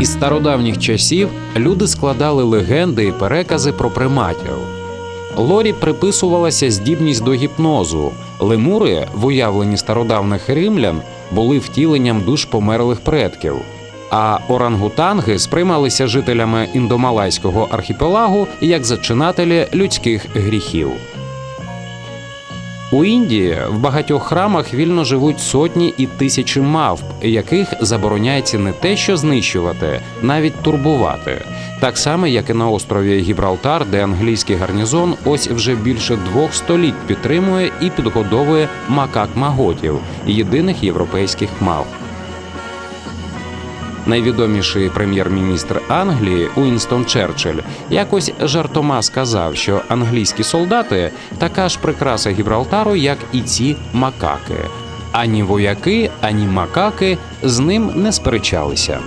Із стародавніх часів люди складали легенди і перекази про приматів. Лорі приписувалася здібність до гіпнозу. Лемури, в уявленні стародавних римлян, були втіленням душ померлих предків. А орангутанги сприймалися жителями індомалайського архіпелагу як зачинателі людських гріхів. У Індії в багатьох храмах вільно живуть сотні і тисячі мавп, яких забороняється не те, що знищувати, навіть турбувати. Так само, як і на острові Гібралтар, де англійський гарнізон ось вже більше двох століть підтримує і підгодовує макак маготів, єдиних європейських мавп. Найвідоміший прем'єр-міністр Англії Уінстон Черчилль якось жартома сказав, що англійські солдати така ж прикраса Гібралтару, як і ці макаки. Ані вояки, ані макаки з ним не сперечалися.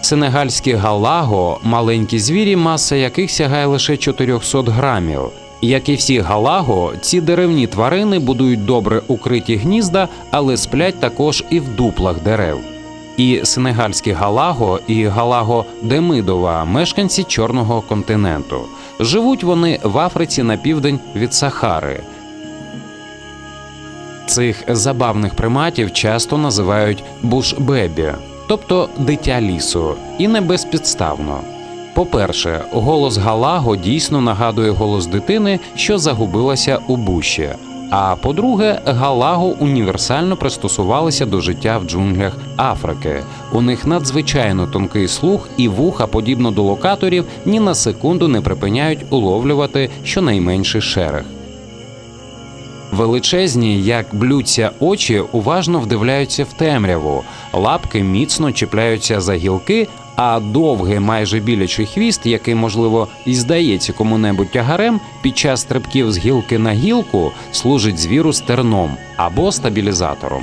Сенегальські галаго маленькі звірі, маса яких сягає лише 400 грамів. Як і всі галаго, ці деревні тварини будують добре укриті гнізда, але сплять також і в дуплах дерев. І сенегальські галаго, і галаго Демидова мешканці Чорного континенту. Живуть вони в Африці на південь від Сахари. Цих забавних приматів часто називають бушбебі, тобто дитя лісу, і не безпідставно. По-перше, голос Галаго дійсно нагадує голос дитини, що загубилася у бущі. А по-друге, Галаго універсально пристосувалися до життя в джунглях Африки. У них надзвичайно тонкий слух і вуха, подібно до локаторів, ні на секунду не припиняють уловлювати щонайменший шерех. Величезні, як блються очі, уважно вдивляються в темряву, лапки міцно чіпляються за гілки, а довгий, майже білячий хвіст, який, можливо, і здається кому-небудь тягарем, під час стрибків з гілки на гілку служить звіру стерном або стабілізатором.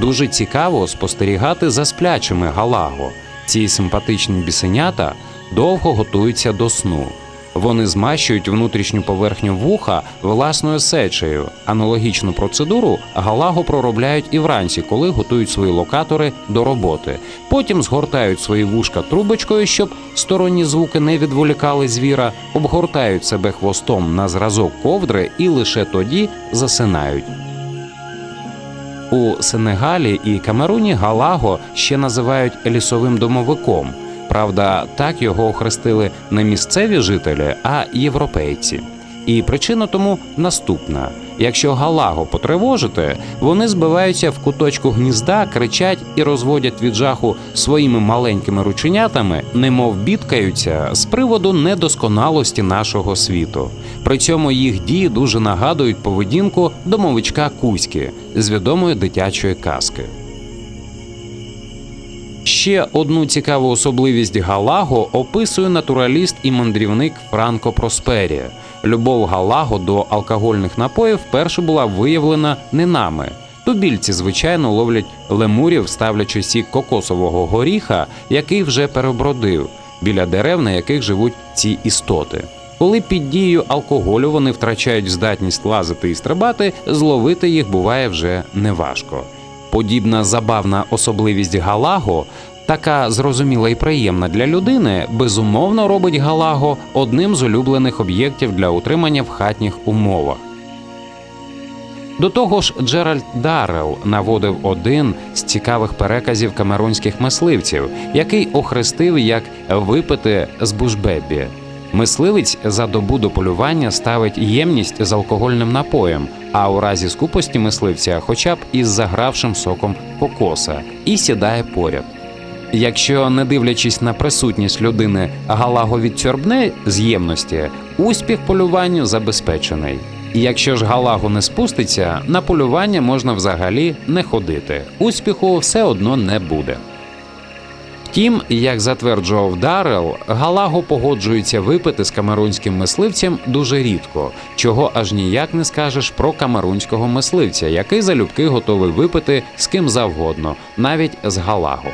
Дуже цікаво спостерігати за сплячими галаго. Ці симпатичні бісенята довго готуються до сну. Вони змащують внутрішню поверхню вуха власною сечею. Аналогічну процедуру галаго проробляють і вранці, коли готують свої локатори до роботи. Потім згортають свої вушка трубочкою, щоб сторонні звуки не відволікали звіра, обгортають себе хвостом на зразок ковдри і лише тоді засинають. У Сенегалі і Камеруні Галаго ще називають лісовим домовиком. Правда, так його охрестили не місцеві жителі, а європейці. І причина тому наступна: якщо галаго потривожити, вони збиваються в куточку гнізда, кричать і розводять від жаху своїми маленькими рученятами, немов бідкаються з приводу недосконалості нашого світу. При цьому їх дії дуже нагадують поведінку домовичка Кузьки з відомої дитячої казки. Ще одну цікаву особливість Галаго описує натураліст і мандрівник Франко Проспері. Любов Галаго до алкогольних напоїв вперше була виявлена не нами. Тубільці, звичайно, ловлять лемурів, ставлячи сік кокосового горіха, який вже перебродив, біля дерев, на яких живуть ці істоти. Коли під дією алкоголю вони втрачають здатність лазити і стрибати, зловити їх буває вже неважко. Подібна забавна особливість Галаго, така зрозуміла і приємна для людини, безумовно робить Галаго одним з улюблених об'єктів для утримання в хатніх умовах. До того ж, Джеральд Даррел наводив один з цікавих переказів камеронських мисливців, який охрестив як випити з бушбебі. Мисливець за добу до полювання ставить ємність з алкогольним напоєм, а у разі скупості мисливця, хоча б із загравшим соком кокоса, і сідає поряд. Якщо, не дивлячись на присутність людини, галаго відтьорбне з ємності, успіх полюванню забезпечений. І Якщо ж галаго не спуститься, на полювання можна взагалі не ходити. Успіху все одно не буде. Втім, як затверджував Дарел, Галаго погоджується випити з камерунським мисливцем дуже рідко, чого аж ніяк не скажеш про камерунського мисливця, який залюбки готовий випити з ким завгодно, навіть з Галаго.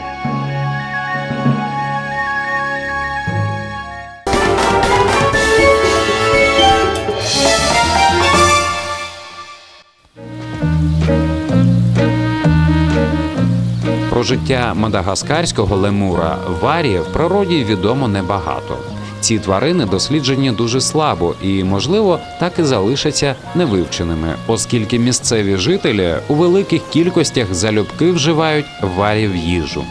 Життя мадагаскарського лемура варі в природі відомо небагато. Ці тварини досліджені дуже слабо і, можливо, так і залишаться невивченими, оскільки місцеві жителі у великих кількостях залюбки вживають варі в їжу.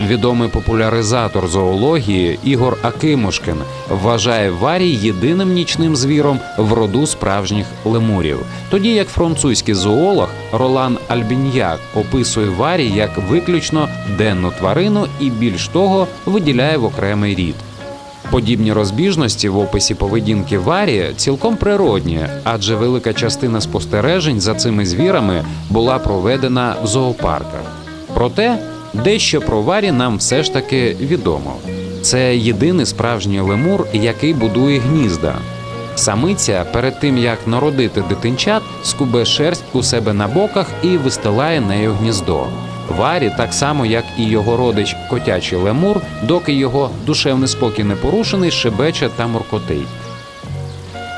Відомий популяризатор зоології Ігор Акимушкин вважає варій єдиним нічним звіром в роду справжніх лемурів, тоді як французький зоолог Ролан Альбіньяк описує варій як виключно денну тварину і більш того виділяє в окремий рід. Подібні розбіжності в описі поведінки варі цілком природні, адже велика частина спостережень за цими звірами була проведена в зоопарках. Проте дещо про варі нам все ж таки відомо. Це єдиний справжній лемур, який будує гнізда. Самиця перед тим як народити дитинчат, скубе шерсть у себе на боках і вистилає нею гніздо. Варі, так само як і його родич котячий лемур, доки його душевний спокій не порушений, шебече та муркотить.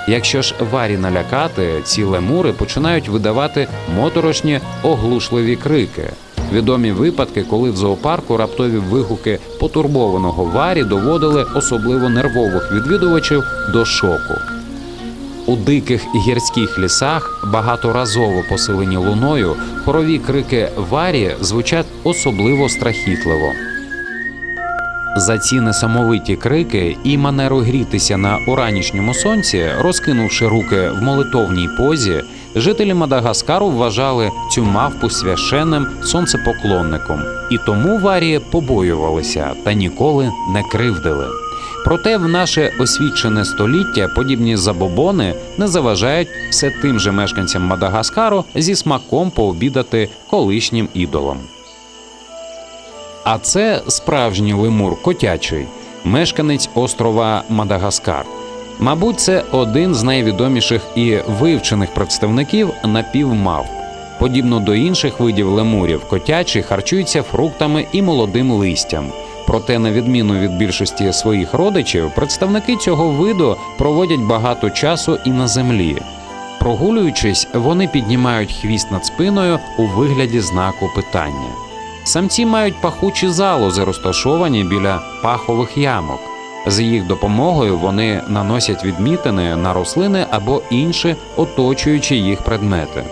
Якщо ж варі налякати, ці лемури починають видавати моторошні оглушливі крики. Відомі випадки, коли в зоопарку раптові вигуки потурбованого варі доводили особливо нервових відвідувачів до шоку. У диких гірських лісах, багаторазово поселені луною, хорові крики варі звучать особливо страхітливо. За ці несамовиті крики і манеру грітися на уранішньому сонці, розкинувши руки в молитовній позі, жителі Мадагаскару вважали цю мавпу священним сонцепоклонником, і тому варії побоювалися та ніколи не кривдили. Проте в наше освічене століття подібні забобони не заважають все тим же мешканцям Мадагаскару зі смаком пообідати колишнім ідолом. А це справжній лемур котячий, мешканець острова Мадагаскар. Мабуть, це один з найвідоміших і вивчених представників напівмавп. Подібно до інших видів лемурів, котячі харчуються фруктами і молодим листям. Проте, на відміну від більшості своїх родичів, представники цього виду проводять багато часу і на землі. Прогулюючись, вони піднімають хвіст над спиною у вигляді знаку питання. Самці мають пахучі залози, розташовані біля пахових ямок. З їх допомогою вони наносять відмітини на рослини або інші оточуючі їх предмети.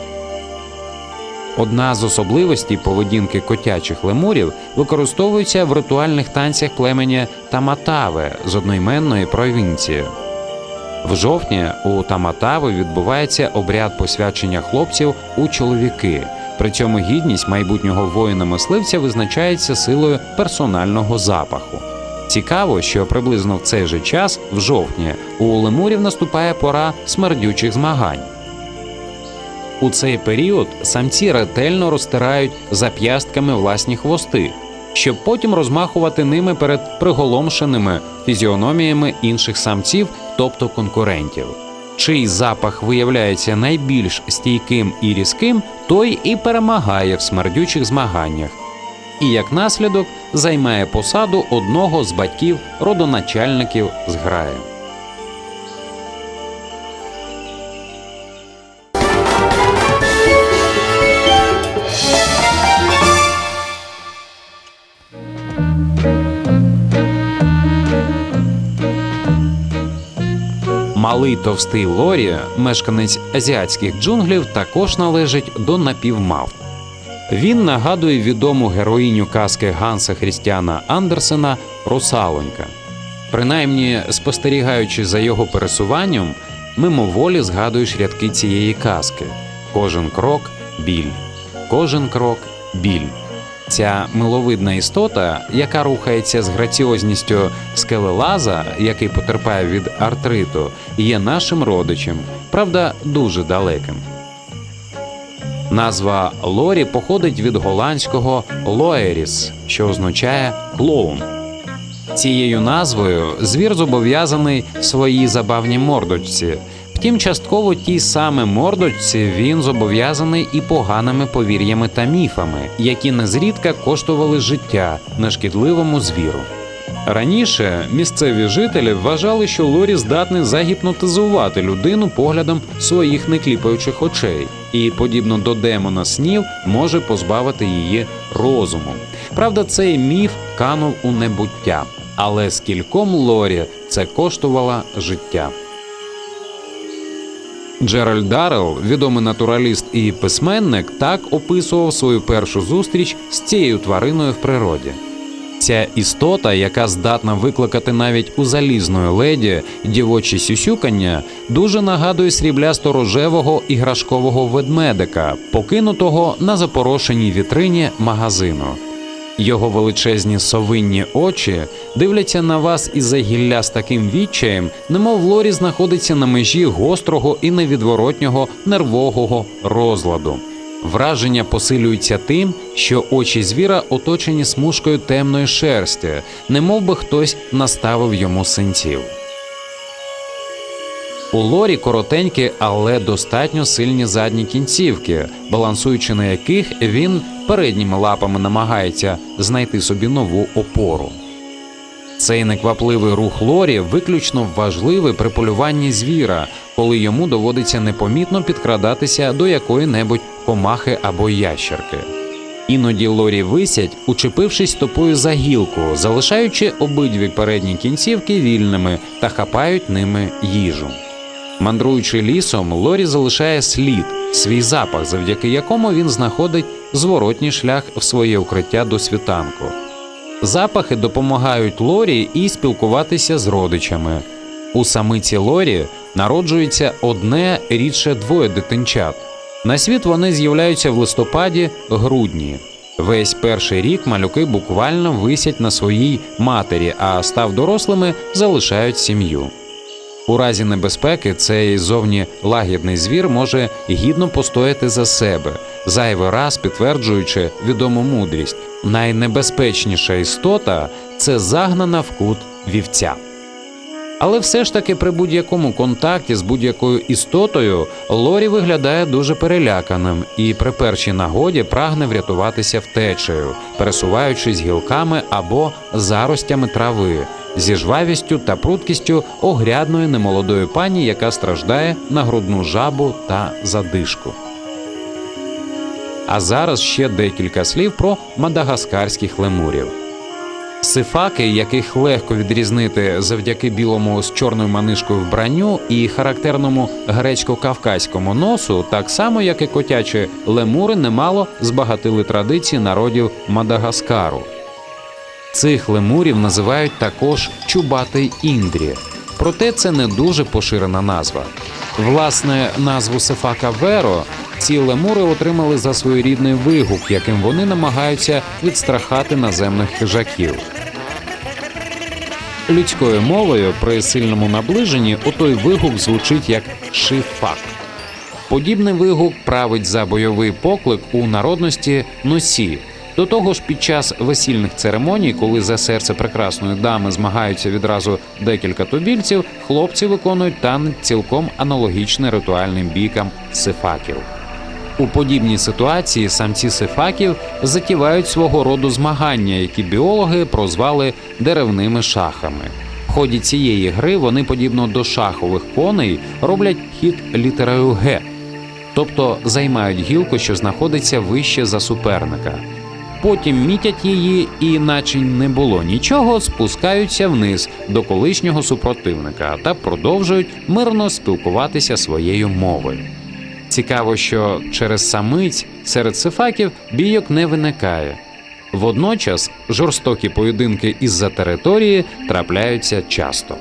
Одна з особливостей поведінки котячих лемурів використовується в ритуальних танцях племені Таматаве з одноіменної провінції. В жовтні у Таматави відбувається обряд посвячення хлопців у чоловіки. При цьому гідність майбутнього воїна-мисливця визначається силою персонального запаху. Цікаво, що приблизно в цей же час, в жовтні, у лемурів наступає пора смердючих змагань. У цей період самці ретельно розтирають зап'ястками власні хвости, щоб потім розмахувати ними перед приголомшеними фізіономіями інших самців, тобто конкурентів. Чий запах виявляється найбільш стійким і різким, той і перемагає в смердючих змаганнях, і як наслідок займає посаду одного з батьків родоначальників зграї. Малий товстий Лорі, мешканець азіатських джунглів, також належить до напівмавп. Він нагадує відому героїню казки Ганса Хрістіана Андерсена Русалонька. Принаймні, спостерігаючи за його пересуванням, мимоволі згадуєш рядки цієї казки: кожен крок біль, кожен крок біль. Ця миловидна істота, яка рухається з граціозністю скелелаза, який потерпає від артриту, є нашим родичем, правда, дуже далеким. Назва Лорі походить від голландського лоеріс, що означає клоун. Цією назвою звір зобов'язаний своїй забавній мордочці. Втім, частково тій саме мордочці він зобов'язаний і поганими повір'ями та міфами, які незрідка коштували життя нешкідливому звіру. Раніше місцеві жителі вважали, що Лорі здатний загіпнотизувати людину поглядом своїх некліпаючих очей, і, подібно до демона снів, може позбавити її розуму. Правда, цей міф канув у небуття, але скільком Лорі це коштувало життя. Джеральд Даррелл, відомий натураліст і письменник, так описував свою першу зустріч з цією твариною в природі. Ця істота, яка здатна викликати навіть у залізної леді дівочі сюсюкання, дуже нагадує сріблясто рожевого іграшкового ведмедика, покинутого на запорошеній вітрині магазину. Його величезні совинні очі дивляться на вас із-за гілля з таким відчаєм, немов Лорі знаходиться на межі гострого і невідворотнього нервового розладу. Враження посилюється тим, що очі звіра оточені смужкою темної шерсті, немов би хтось наставив йому синців. У лорі коротенькі, але достатньо сильні задні кінцівки, балансуючи на яких він передніми лапами намагається знайти собі нову опору. Цей неквапливий рух лорі виключно важливий при полюванні звіра, коли йому доводиться непомітно підкрадатися до якої-небудь комахи або ящерки. Іноді лорі висять, учепившись стопою за гілку, залишаючи обидві передні кінцівки вільними та хапають ними їжу. Мандруючи лісом, Лорі залишає слід, свій запах, завдяки якому він знаходить зворотній шлях в своє укриття до світанку. Запахи допомагають Лорі і спілкуватися з родичами. У самиці Лорі народжується одне рідше двоє дитинчат. На світ вони з'являються в листопаді-грудні. Весь перший рік малюки буквально висять на своїй матері, а став дорослими, залишають сім'ю. У разі небезпеки цей зовні лагідний звір може гідно постояти за себе, зайвий раз підтверджуючи відому мудрість. Найнебезпечніша істота це загнана в кут вівця. Але все ж таки при будь-якому контакті з будь-якою істотою Лорі виглядає дуже переляканим і при першій нагоді прагне врятуватися втечею, пересуваючись гілками або заростями трави, зі жвавістю та пруткістю огрядної немолодої пані, яка страждає на грудну жабу та задишку. А зараз ще декілька слів про мадагаскарських лемурів. Сифаки, яких легко відрізнити завдяки білому з чорною манишкою вбранню і характерному грецько-кавказькому носу, так само як і котячі лемури, немало збагатили традиції народів Мадагаскару. Цих лемурів називають також чубатий індрі, проте це не дуже поширена назва. Власне, назву Сефака Веро ці лемури отримали за своєрідний вигук, яким вони намагаються відстрахати наземних хижаків. Людською мовою при сильному наближенні отой вигук звучить як шифак. Подібний вигук править за бойовий поклик у народності носі. До того ж, під час весільних церемоній, коли за серце прекрасної дами змагаються відразу декілька тубільців, хлопці виконують танець цілком аналогічний ритуальним бійкам сифаків. У подібній ситуації самці сифаків затівають свого роду змагання, які біологи прозвали деревними шахами. В ході цієї гри вони, подібно до шахових коней, роблять хід літерою Г, тобто займають гілку, що знаходиться вище за суперника. Потім мітять її і, наче не було нічого, спускаються вниз до колишнього супротивника та продовжують мирно спілкуватися своєю мовою. Цікаво, що через самиць серед сифаків бійок не виникає. Водночас жорстокі поєдинки із-за території трапляються часто.